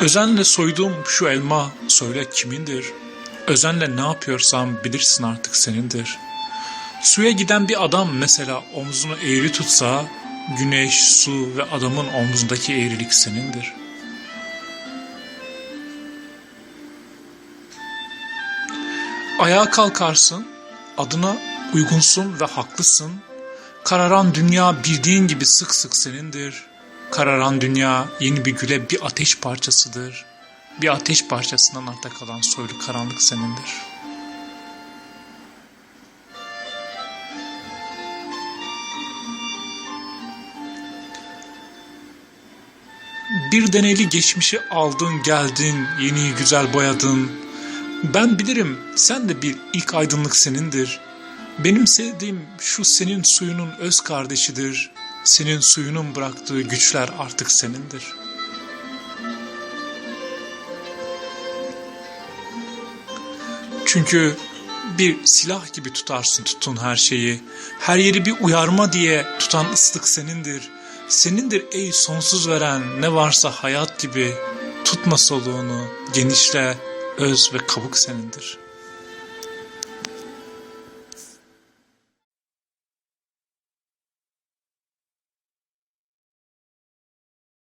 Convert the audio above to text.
Özenle soyduğum şu elma söyle kimindir? Özenle ne yapıyorsam bilirsin artık senindir. Suya giden bir adam mesela omzunu eğri tutsa, güneş, su ve adamın omzundaki eğrilik senindir. Ayağa kalkarsın, adına uygunsun ve haklısın. Kararan dünya bildiğin gibi sık sık senindir. Kararan dünya yeni bir güle bir ateş parçasıdır. Bir ateş parçasından arta kalan soylu karanlık senindir. Bir deneyli geçmişi aldın geldin, yeni güzel boyadın. Ben bilirim sen de bir ilk aydınlık senindir. Benim sevdiğim şu senin suyunun öz kardeşidir. Senin suyunun bıraktığı güçler artık senindir. Çünkü bir silah gibi tutarsın tutun her şeyi. Her yeri bir uyarma diye tutan ıslık senindir. Senindir ey sonsuz veren ne varsa hayat gibi. Tutma soluğunu, genişle, öz ve kabuk senindir.''